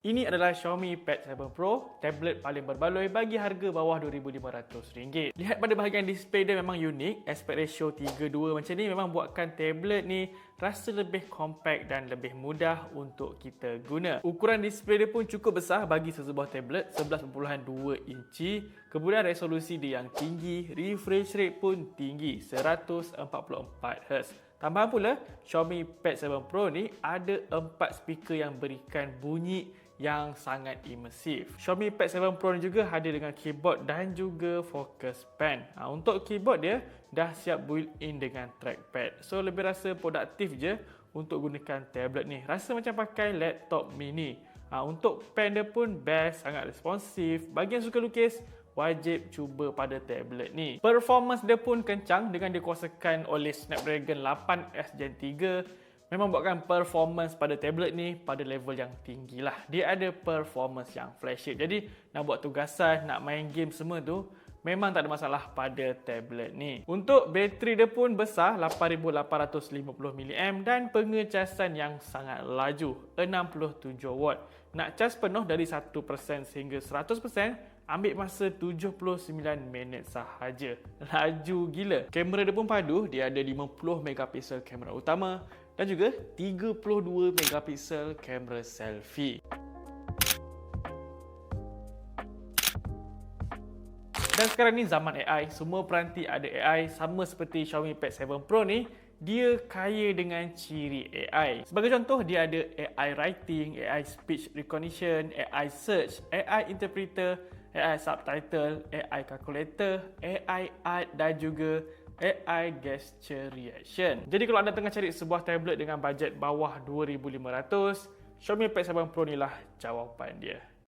Ini adalah Xiaomi Pad 7 Pro, tablet paling berbaloi bagi harga bawah RM2,500. Lihat pada bahagian display dia memang unik, aspect ratio 3:2 macam ni memang buatkan tablet ni rasa lebih compact dan lebih mudah untuk kita guna. Ukuran display dia pun cukup besar bagi sesebuah tablet, 11.2 inci. Kemudian resolusi dia yang tinggi, refresh rate pun tinggi, 144Hz. Tambahan pula, Xiaomi Pad 7 Pro ni ada 4 speaker yang berikan bunyi yang sangat imersif. Xiaomi Pad 7 Pro ni juga hadir dengan keyboard dan juga focus pen. Ha, untuk keyboard dia dah siap built-in dengan trackpad. So lebih rasa produktif je untuk gunakan tablet ni. Rasa macam pakai laptop mini. Ha, untuk pen dia pun best, sangat responsif. Bagi yang suka lukis, wajib cuba pada tablet ni. Performance dia pun kencang dengan dikuasakan oleh Snapdragon 8S Gen 3 memang buatkan performance pada tablet ni pada level yang tinggi lah. Dia ada performance yang flagship. Jadi nak buat tugasan, nak main game semua tu memang tak ada masalah pada tablet ni. Untuk bateri dia pun besar 8850mAh dan pengecasan yang sangat laju 67 watt. Nak cas penuh dari 1% sehingga 100% ambil masa 79 minit sahaja. Laju gila. Kamera dia pun padu, dia ada 50 megapiksel kamera utama dan juga 32 megapiksel kamera selfie. Dan sekarang ni zaman AI, semua peranti ada AI sama seperti Xiaomi Pad 7 Pro ni, dia kaya dengan ciri AI. Sebagai contoh, dia ada AI writing, AI speech recognition, AI search, AI interpreter, AI subtitle, AI calculator, AI art dan juga AI Gesture Reaction. Jadi kalau anda tengah cari sebuah tablet dengan bajet bawah 2500, Xiaomi Pad 7 Pro ni lah jawapan dia.